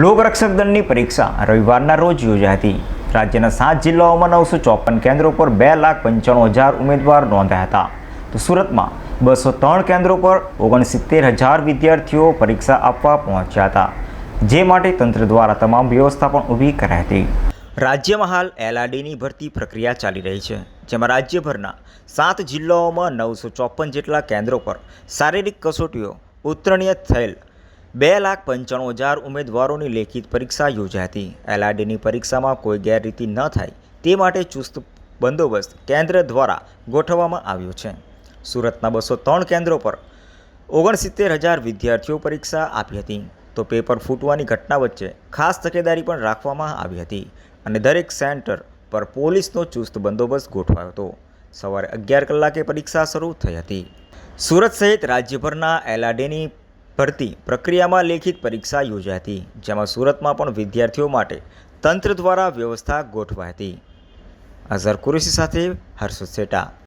લોકરક્ષક દળની પરીક્ષા રવિવારના રોજ યોજાઈ હતી. રાજ્યના સાત જિલ્લાઓમાં નવસો ચોપન કેન્દ્રો પર બે લાખ પંચાણું હજાર ઉમેદવાર નોંધાયા હતા. તો સુરતમાં બસો ત્રણ કેન્દ્રો પર ઓગણસિત્તેર હજાર વિદ્યાર્થીઓ પરીક્ષા આપવા પહોંચ્યા હતા. જે માટે તંત્ર દ્વારા તમામ વ્યવસ્થા પણ ઊભી કરાઈ હતી. રાજ્યમાં હાલ એલઆરડીની ભરતી પ્રક્રિયા ચાલી રહી છે, જેમાં રાજ્યભરના સાત જિલ્લાઓમાં નવસો ચોપન જેટલા કેન્દ્રો પર શારીરિક કસોટીઓ ઉત્તરણીય થયેલ બે લાખ પંચાણું હજાર ઉમેદવારોની લેખિત પરીક્ષા યોજાઈ હતી. એલઆરડીની પરીક્ષામાં કોઈ ગેરરીતિ ન થાય, તે માટે ચુસ્ત બંદોબસ્ત કેન્દ્ર દ્વારા ગોઠવવામાં આવ્યો છે. સુરતના બસો ત્રણ કેન્દ્રો પર ઓગણસિત્તેર હજાર વિદ્યાર્થીઓ પરીક્ષા આપી હતી. તો પેપર ફૂટવાની ઘટના વચ્ચે ખાસ તકેદારી પણ રાખવામાં આવી હતી અને દરેક સેન્ટર પર પોલીસનો ચુસ્ત બંદોબસ્ત ગોઠવાયો હતો. સવારે અગિયાર કલાકે પરીક્ષા શરૂ થઈ હતી. સુરત સહિત રાજ્યભરના એલઆરડીની ભરતી પ્રક્રિયામાં લેખિત પરીક્ષા યોજાઈ હતી, જેમાં સુરતમાં પણ વિદ્યાર્થીઓ માટે તંત્ર દ્વારા વ્યવસ્થા ગોઠવાઈ હતી. અઝર કુરેશી સાથે હર્ષદ સેટા.